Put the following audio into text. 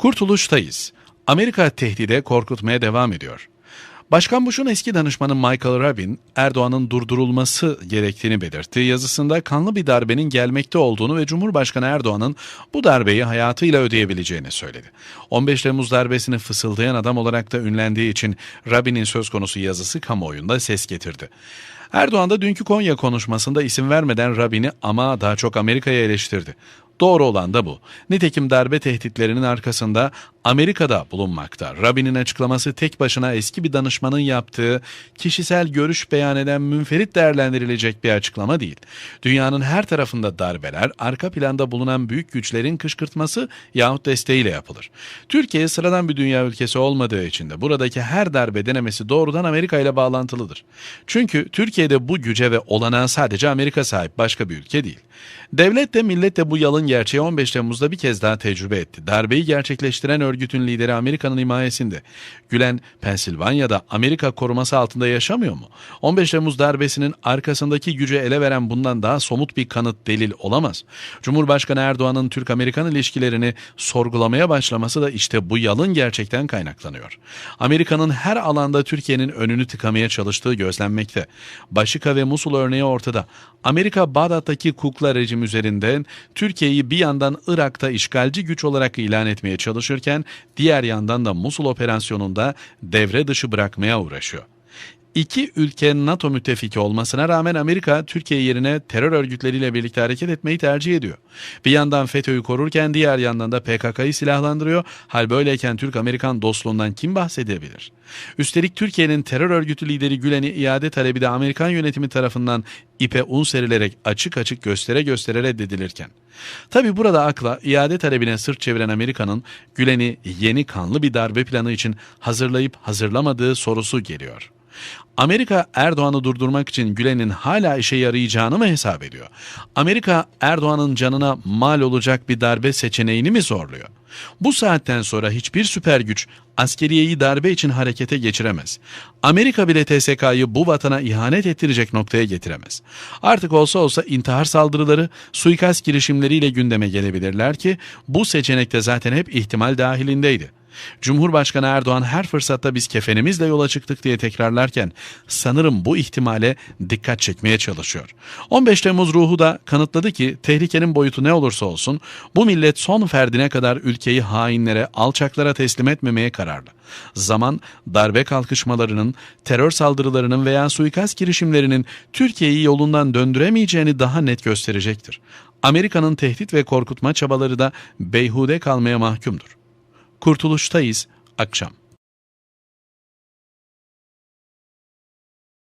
Kurtuluştayız. Amerika tehdide korkutmaya devam ediyor. Başkan Bush'un eski danışmanı Michael Rabin, Erdoğan'ın durdurulması gerektiğini belirtti. Yazısında kanlı bir darbenin gelmekte olduğunu ve Cumhurbaşkanı Erdoğan'ın bu darbeyi hayatıyla ödeyebileceğini söyledi. 15 Temmuz darbesini fısıldayan adam olarak da ünlendiği için Rabin'in söz konusu yazısı kamuoyunda ses getirdi. Erdoğan da dünkü Konya konuşmasında isim vermeden Rabin'i ama daha çok Amerika'ya eleştirdi. Doğru olan da bu. Nitekim darbe tehditlerinin arkasında Amerika'da bulunmakta. Rabin'in açıklaması tek başına eski bir danışmanın yaptığı kişisel görüş beyan eden münferit değerlendirilecek bir açıklama değil. Dünyanın her tarafında darbeler arka planda bulunan büyük güçlerin kışkırtması yahut desteğiyle yapılır. Türkiye sıradan bir dünya ülkesi olmadığı için de buradaki her darbe denemesi doğrudan Amerika ile bağlantılıdır. Çünkü Türkiye'de bu güce ve olanağa sadece Amerika sahip başka bir ülke değil. Devlet de millet de bu yalın gerçeği 15 Temmuz'da bir kez daha tecrübe etti. Darbeyi gerçekleştiren örgütün lideri Amerika'nın himayesinde. Gülen, Pensilvanya'da Amerika koruması altında yaşamıyor mu? 15 Temmuz darbesinin arkasındaki gücü ele veren bundan daha somut bir kanıt delil olamaz. Cumhurbaşkanı Erdoğan'ın Türk-Amerikan ilişkilerini sorgulamaya başlaması da işte bu yalın gerçekten kaynaklanıyor. Amerika'nın her alanda Türkiye'nin önünü tıkamaya çalıştığı gözlenmekte. Başika ve Musul örneği ortada. Amerika Bağdat'taki kukla rejim üzerinden Türkiye'yi bir yandan Irak'ta işgalci güç olarak ilan etmeye çalışırken diğer yandan da Musul operasyonunda devre dışı bırakmaya uğraşıyor. İki ülke NATO müttefiki olmasına rağmen Amerika Türkiye yerine terör örgütleriyle birlikte hareket etmeyi tercih ediyor. Bir yandan FETÖ'yü korurken diğer yandan da PKK'yı silahlandırıyor. Hal böyleyken Türk-Amerikan dostluğundan kim bahsedebilir? Üstelik Türkiye'nin terör örgütü lideri Gülen'i iade talebi de Amerikan yönetimi tarafından ipe un serilerek açık açık göstere göstere reddedilirken. Tabi burada akla iade talebine sırt çeviren Amerika'nın Gülen'i yeni kanlı bir darbe planı için hazırlayıp hazırlamadığı sorusu geliyor. Amerika Erdoğan'ı durdurmak için Gülen'in hala işe yarayacağını mı hesap ediyor? Amerika Erdoğan'ın canına mal olacak bir darbe seçeneğini mi zorluyor? Bu saatten sonra hiçbir süper güç askeriyeyi darbe için harekete geçiremez. Amerika bile TSK'yı bu vatana ihanet ettirecek noktaya getiremez. Artık olsa olsa intihar saldırıları, suikast girişimleriyle gündeme gelebilirler ki bu seçenekte zaten hep ihtimal dahilindeydi. Cumhurbaşkanı Erdoğan her fırsatta biz kefenimizle yola çıktık diye tekrarlarken sanırım bu ihtimale dikkat çekmeye çalışıyor. 15 Temmuz ruhu da kanıtladı ki tehlikenin boyutu ne olursa olsun bu millet son ferdine kadar ülkeyi hainlere, alçaklara teslim etmemeye kararlı. Zaman darbe kalkışmalarının, terör saldırılarının veya suikast girişimlerinin Türkiye'yi yolundan döndüremeyeceğini daha net gösterecektir. Amerika'nın tehdit ve korkutma çabaları da beyhude kalmaya mahkumdur. Kurtuluştayız akşam.